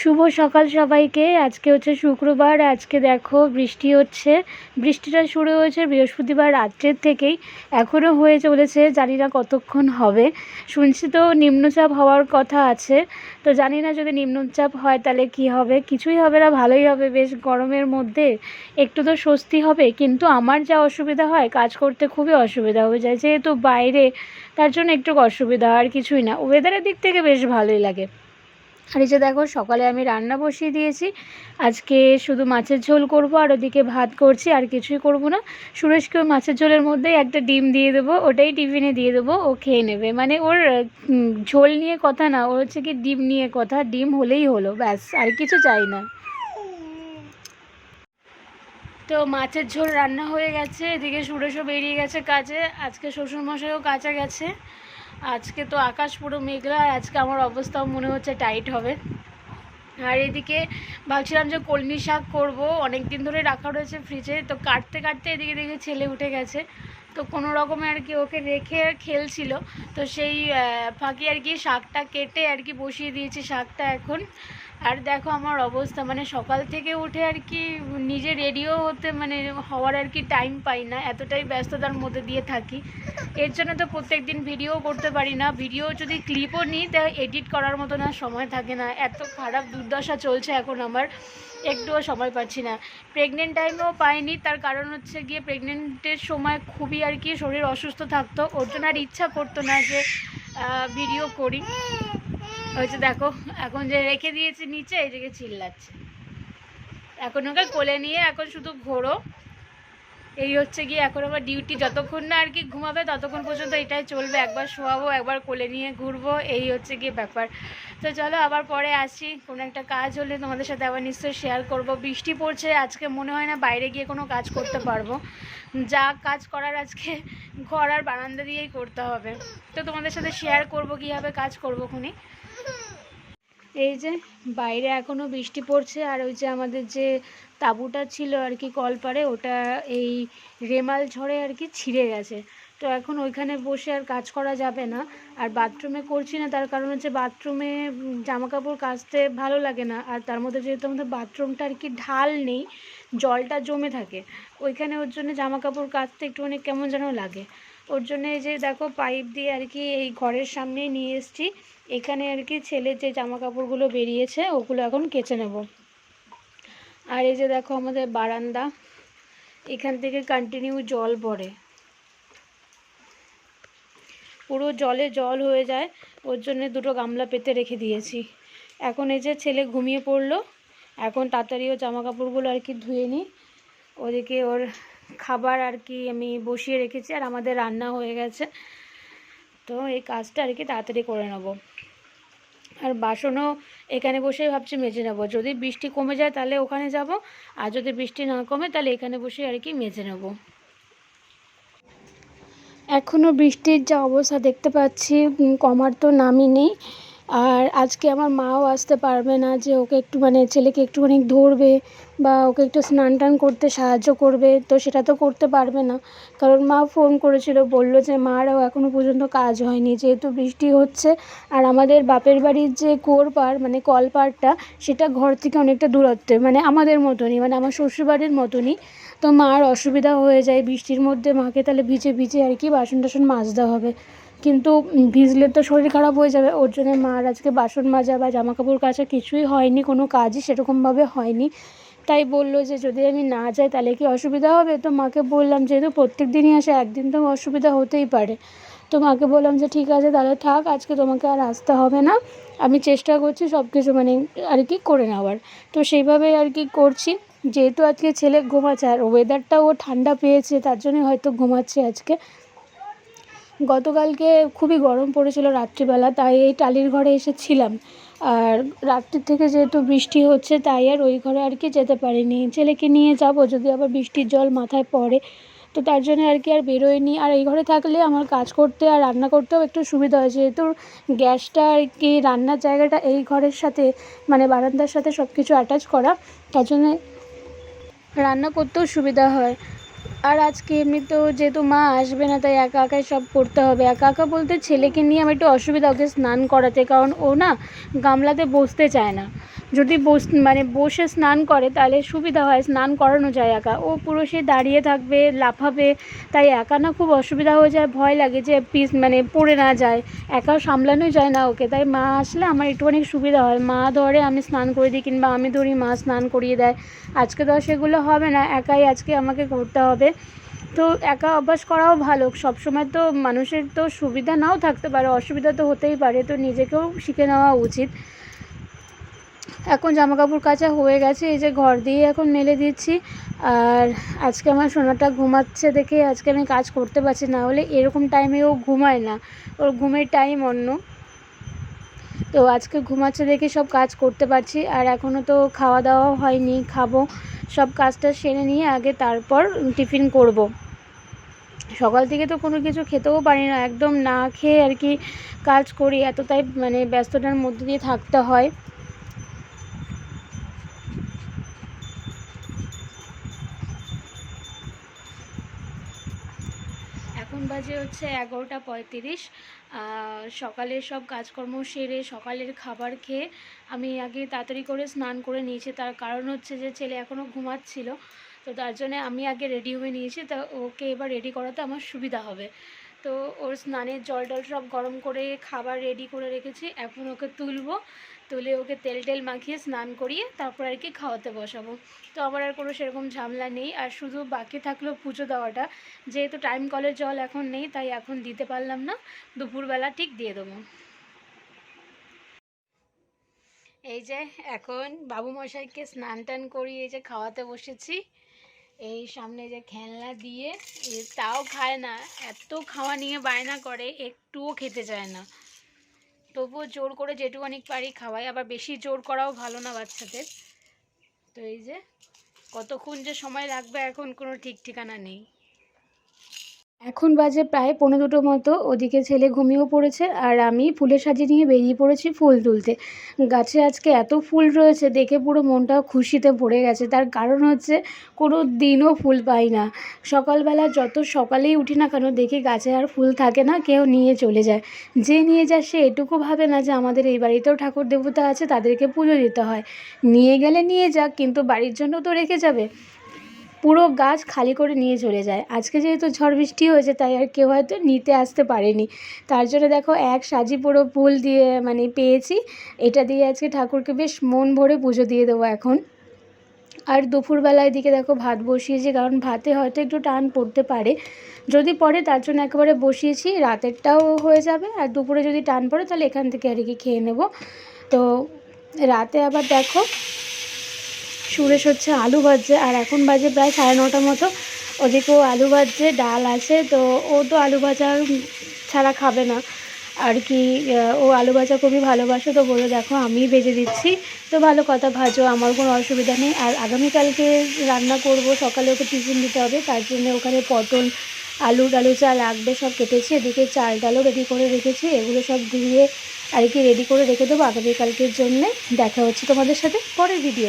শুভ সকাল সবাইকে। আজকে হচ্ছে শুক্রবার, আজকে দেখো বৃষ্টি হচ্ছে। বৃষ্টিটা শুরু হয়েছে বৃহস্পতিবার রাত্রের থেকেই এখনও হয়ে চলেছে জানি না কতক্ষণ হবে। শুনছি তো নিম্নচাপ হওয়ার কথা আছে, তো জানি না যদি নিম্নচাপ হয় তাহলে কি হবে? কিছুই হবে না, ভালোই হবে, বেশ গরমের মধ্যে। একটু তো স্বস্তি হবে, কিন্তু আমার যা অসুবিধা হয়, কাজ করতে খুবই অসুবিধা হয়ে যায়। যেহেতু বাইরে, তার জন্য একটু অসুবিধা, আর কিছুই না। ওয়েদারের দিক থেকে বেশ ভালোই লাগে। আর এই যে দেখো, সকালে আমি রান্না বসিয়ে দিয়েছি। আজকে শুধু মাছের ঝোল করব, আর ওদিকে ভাত করছি, আর কিছুই করব না। সুরেশকেও মাছের ঝোলের মধ্যেই একটা ডিম দিয়ে দেবো, ওটাই টিফিনে দিয়ে দেবো, ও খেয়ে নেবে। মানে ওর ঝোল নিয়ে কথা না, ওর হচ্ছে কি ডিম নিয়ে কথা, ডিম হলেই হলো, ব্যাস, আর কিছু চাই না। তো মাছের ঝোল রান্না হয়ে গেছে, এদিকে সুরেশও বেরিয়ে গেছে কাজে, আজকে শ্বশুরমশাইও কাজে গেছে। আজকে তো আকাশ পুরো মেঘলা, আর আজকে আমার অবস্থাও মনে হচ্ছে টাইট হবে। আর এদিকে ভাবছিলাম যে কলমি শাক করব অনেক দিন ধরে রাখা রয়েছে ফ্রিজে তো কাটতে কাটতে এদিকে দেখে ছেলে উঠে গেছে। তো কোনো রকমে আর কি ওকে রেখে খেলছিল, তো সেই ফাঁকি আর কি শাকটা কেটে আর কি বসিয়ে দিয়েছি শাকটা এখন। আর দেখো আমার অবস্থা মানে সকাল থেকে উঠে আর কি নিজে রেডিও হতে মানে হওয়ার আর কি টাইম পাই না, এতটাই ব্যস্ততার মধ্যে দিয়ে থাকি। এর জন্য তো প্রত্যেক দিন ভিডিও করতে পারি না ভিডিও যদি ক্লিপও নিই তা এডিট করার মতো না, সময় থাকে না, এত খারাপ দুর্দশা চলছে এখন আমার, একটুও সময় পাচ্ছি না। প্রেগনেন্ট টাইমেও পাইনি, তার কারণ হচ্ছে গিয়ে প্রেগনেন্টের সময় খুবই আর কি শরীর অসুস্থ থাকতো, ওর জন্য আর ইচ্ছা করতো না যে ভিডিও করি। হয়েছে দেখো, এখন যে রেখে দিয়েছি নিচে, এই দিকে চিল্লাচ্ছে। এখন ওকে কোলে নিয়ে এখন শুধু ঘোরো। এই হচ্ছে গিয়ে এখন আমার ডিউটি যতক্ষণ না আর কি ঘুমাবে, ততক্ষণ পর্যন্ত এটাই চলবে। একবার শোয়াবো, একবার কোলে নিয়ে ঘুরবো, এই হচ্ছে গিয়ে ব্যাপার। তো চলো, আবার পরে আসি। কোনো একটা কাজ হলে তোমাদের সাথে আবার নিশ্চয়ই শেয়ার করব। বৃষ্টি পড়ছে, আজকে মনে হয় না বাইরে গিয়ে কোনো কাজ করতে পারব। যা কাজ করার আজকে ঘর আর বারান্দা দিয়েই করতে হবে। তো তোমাদের সাথে শেয়ার করব, কীভাবে কাজ করব খুনি? এই যে বাইরে এখনও বৃষ্টি পড়ছে, আর ওই যে আমাদের যে তাঁবুটা ছিল আর কি কলপারে ওটা এই রেমাল ঝড়ে আর কি ছিঁড়ে গেছে। তো এখন ওইখানে বসে আর কাজ করা যাবে না। আর বাথরুমে করছি না, তার কারণ হচ্ছে বাথরুমে জামা কাপড় কাচতে ভালো লাগে না। আর তার মধ্যে যেহেতু আমাদের বাথরুমটা আর কি ঢাল নেই, জলটা জমে থাকে, ওইখানে ওর জন্য জামা কাপড় কাচতে একটুখানি কেমন যেন লাগে। ওর জন্য এই যে দেখো পাইপ দিয়ে আর কি এই ঘরের সামনেই নিয়ে এসেছি। এখানে আর কি ছেলের যে জামা কাপড়গুলো বেরিয়েছে, ওগুলো এখন কেচে নেব। আর এই যে দেখো আমাদের বারান্দা, এখান থেকে কন্টিনিউ জল পড়ে পুরো জলে জল হয়ে যায়, ওর জন্য দুটো গামলা পেতে রেখে দিয়েছি। এখন এই যে ছেলে ঘুমিয়ে পড়ল, এখন তাড়াতাড়ি ও জামা কাপড়গুলো আর কি ধুয়ে নিই। ওদিকে ওর খাবার আর কি আমি বসিয়ে রেখেছি আর আমাদের রান্না হয়ে গেছে। তো এই কাজটা আর কি তাড়াতাড়ি করে নেব। আর বাসনও এখানে বসেই ভাবছি মেজে নেব। যদি বৃষ্টি কমে যায় তাহলে ওখানে যাব, আর যদি বৃষ্টি না কমে তাহলে এখানে বসে আর কি মেজে নেব। এখনও বৃষ্টির যা অবস্থা দেখতে পাচ্ছি কমার তো নামই নেই। আর আজকে আমার মাও আসতে পারবে না যে ওকে একটু মানে ছেলেকে একটুখানি ধরবে বা ওকে একটু স্নান টান করতে সাহায্য করবে, তো সেটা তো করতে পারবে না। কারণ মা ফোন করেছিল, বলল যে, মারও এখনও পর্যন্ত কাজ হয়নি, যেহেতু বৃষ্টি হচ্ছে। আর আমাদের বাপের বাড়ির যে পাড় মানে কলপাড়টা সেটা ঘর থেকে অনেকটা দূরত্বে মানে আমাদের মতনই মানে আমার শ্বশুরবাড়ির মতনই। তো মার অসুবিধা হয়ে যায় বৃষ্টির মধ্যে, মাকে তাহলে ভিজে ভিজে আর কি বাসন টাসন মাজতে হবে। কিন্তু ভিজলে তো শরীর খারাপ হয়ে যাবে। ওর জন্য মার আজকে বাসন মাজা বা জামা কাপড় কাচা কিছুই হয়নি, কোনো কাজই সেরকমভাবে হয়নি। তাই বলল যে, যদি আমি না যাই তাহলে কি অসুবিধা হবে? তো মাকে বললাম, যেহেতু প্রত্যেক দিনই আসে, একদিন তো অসুবিধা হতেই পারে। তো মাকে বললাম যে, ঠিক আছে, তাহলে থাক, আজকে তোমাকে আর আসতে হবে না। আমি চেষ্টা করছি সব কিছু মানে আর কি করে নেওয়ার। তো সেইভাবে আর কি করছি। যেহেতু আজকে ছেলে ঘুমাচ্ছে আর ওয়েদারটাও ও ঠান্ডা পেয়েছে, তার জন্যই হয়তো ঘুমাচ্ছে আজকে। গতকালকে খুবই গরম পড়েছিল রাত্রিবেলা, তাই এই টালির ঘরে এসেছিলাম। আর রাত্রির থেকে যেহেতু বৃষ্টি হচ্ছে, তাই আর ওই ঘরে আর কি যেতে পারিনি। ছেলেকে নিয়ে যাব, যদি আবার বৃষ্টির জল মাথায় পড়ে। তো তার জন্য আর কি আর বেরোয়নি। আর এই ঘরে থাকলে আমার কাজ করতে আর রান্না করতেও একটু সুবিধা হয়, যেহেতু গ্যাসটা আর কি রান্নার জায়গাটা এই ঘরের সাথে মানে বারান্দার সাথে সব কিছু অ্যাটাচ করা। তার জন্যে রান্না করতেও সুবিধা হয়। আর আজকে এমনিতেও যেহেতু মা আসবে না, তাই একা একাই সব করতে হবে। একা একা বলতে ছেলেকে নিয়ে আমার একটু অসুবিধা, ওকে স্নান করাতে, কারণ ও না গামলাতে বসতে চায় না। যদি বস মানে বসে স্নান করে তাহলে সুবিধা হয়, স্নান করানো যায় একা। ও পুরো সে দাঁড়িয়ে থাকবে, লাফাবে, তাই একা না খুব অসুবিধা হয়ে যায়, ভয় লাগে যে পিস মানে পড়ে না যায় একা সামলানো যায় না ওকে। তাই মা আসলে আমার একটুখানি সুবিধা হয়। মা ধরে আমি স্নান করে দিই কিংবা আমি ধরি, মা স্নান করিয়ে দেয়। আজকে তো সেগুলো হবে না, একাই আজকে আমাকে করতে হবে। তো একা অভ্যাস করাও ভালো, সবসময় তো মানুষের তো সুবিধা নাও থাকতে পারে, অসুবিধা তো হতেই পারে, তো নিজেকেও শিখে নেওয়া উচিত। এখন জামা কাপড় কাচা হয়ে গেছে, এই যে ঘর দিয়ে এখন মেলে দিচ্ছি। আর আজকে আমার সোনাটা ঘুমাচ্ছে দেখে আজকে আমি কাজ করতে পারছি না হলে এরকম টাইমে ও ঘুমায় না। ওর ঘুমের টাইম অন্য। তো আজকে ঘুমাচ্ছে দেখে সব কাজ করতে পারছি, আর এখনও তো খাওয়া দাওয়াও হয়নি, খাব। সব কাজটা সেরে নিয়ে আগে তারপর টিফিন করব। সকাল থেকে তো কোনো কিছু খেতেও পারি না, একদম না খেয়ে আর কি কাজ করি, এতটাই মানে ব্যস্ততার মধ্যে দিয়ে থাকতে হয় এখন বাজে হচ্ছে এগারোটা পঁয়ত্রিশ। সকালের সব কাজকর্ম সেরে সকালের খাবার খেয়ে আমি আগে তাড়াতাড়ি করে স্নান করে নিয়েছি। তার কারণ হচ্ছে যে ছেলে এখনও ঘুমাচ্ছিল। তো তার জন্যে আমি আগে রেডি হয়ে নিয়েছি। তা ওকে এবার রেডি করাতে আমার সুবিধা হবে। তো ওর স্নানের জল টল সব গরম করে খাবার রেডি করে রেখেছি। এখন ওকে তুলবো। তুলে ওকে তেল টেল মাখিয়ে স্নান করিয়ে তারপর আর কি খাওয়াতে বসাবো। তো আমার আর কোনো সেরকম ঝামেলা নেই। আর শুধু বাকি থাকল পুজো দেওয়াটা। যেহেতু টাইম কলের জল এখন নেই, তাই এখন দিতে পারলাম না। দুপুরবেলা ঠিক দিয়ে দেবো। এই যে, এখন বাবু মশাইকে স্নান টান করিয়ে এই যে খাওয়াতে বসেছি। এই সামনে যে খেলনা দিয়ে তাও খায় না। এত খাওয়া নিয়ে বায়না করে, একটুও খেতে চায় না। তবুও জোর করে যেটুকুনি পারি খাওয়াই, আবার বেশি জোর করাও ভালো না বাচ্চাদের। তো এই যে, কতক্ষণ যে সময় লাগবে এখন কোনো ঠিক ঠিকানা নেই। এখন বাজে প্রায় পনেরো দুটো মতো। ওদিকে ছেলে ঘুমিয়েও পড়েছে আর আমি ফুলের সাজি নিয়ে বেরিয়ে পড়েছি ফুল তুলতে। গাছে আজকে এত ফুল রয়েছে, দেখে পুরো মনটা খুশিতে ভরে গেছে। তার কারণ হচ্ছে কোনো দিনও ফুল পাই না। সকালবেলা যত সকালেই উঠি না কেন, দেখি গাছে আর ফুল থাকে না, কেউ নিয়ে চলে যায়। যে নিয়ে যায় সে এটুকু ভাবে না যে আমাদের এই বাড়িতেও ঠাকুর দেবতা আছে, তাদেরকে পুজো দিতে হয়। নিয়ে গেলে নিয়ে যাক, কিন্তু বাড়ির জন্য তো রেখে যাবে। পুরো গাছ খালি করে নিয়ে চলে যায়। আজকে যেহেতু ঝড় বৃষ্টি হয়েছে, তাই আর কেউ হয়তো নিতে আসতে পারেনি। তার জন্য দেখো এক সাজি পুরো ফুল দিয়ে মানে পেয়েছি। এটা দিয়ে আজকে ঠাকুরকে বেশ মন ভরে পুজো দিয়ে দেবো এখন। আর দুপুরবেলায় দিকে দেখো ভাত বসিয়েছি, কারণ ভাতে হয়তো একটু টান পড়তে পারে। যদি পড়ে, তার জন্য একেবারে বসিয়েছি। রাতেরটাও হয়ে যাবে, আর দুপুরে যদি টান পড়ে, তাহলে এখান থেকে আর কি খেয়ে নেব। তো রাতে আবার দেখো সুরেশ হচ্ছে আলু ভাজছে, আর এখন বাজে প্রায় সাড়ে নটার মতো। ওদিকেও আলু ভাজছে, ডাল আছে, তো ও তো আলু ভাজা ছাড়া খাবে না। আর কি ও আলু ভাজা খুবই ভালোবাসে, তো বলে দেখো আমি ভেজে দিচ্ছি। তো ভালো কথা, ভাজো, আমার কোনো অসুবিধা নেই। আর আগামীকালকে রান্না করব, সকালে ওকে টিফিন দিতে হবে, তার জন্য ওখানে পটল, আলু টালু চা লাগবে সব কেটেছি। এদিকে চাল ডালও রেডি করে রেখেছি, এগুলো সব ধুয়ে আর কি রেডি করে রেখে দেবো আগামীকালকের জন্যে। দেখা হচ্ছে তোমাদের সাথে পরের ভিডিও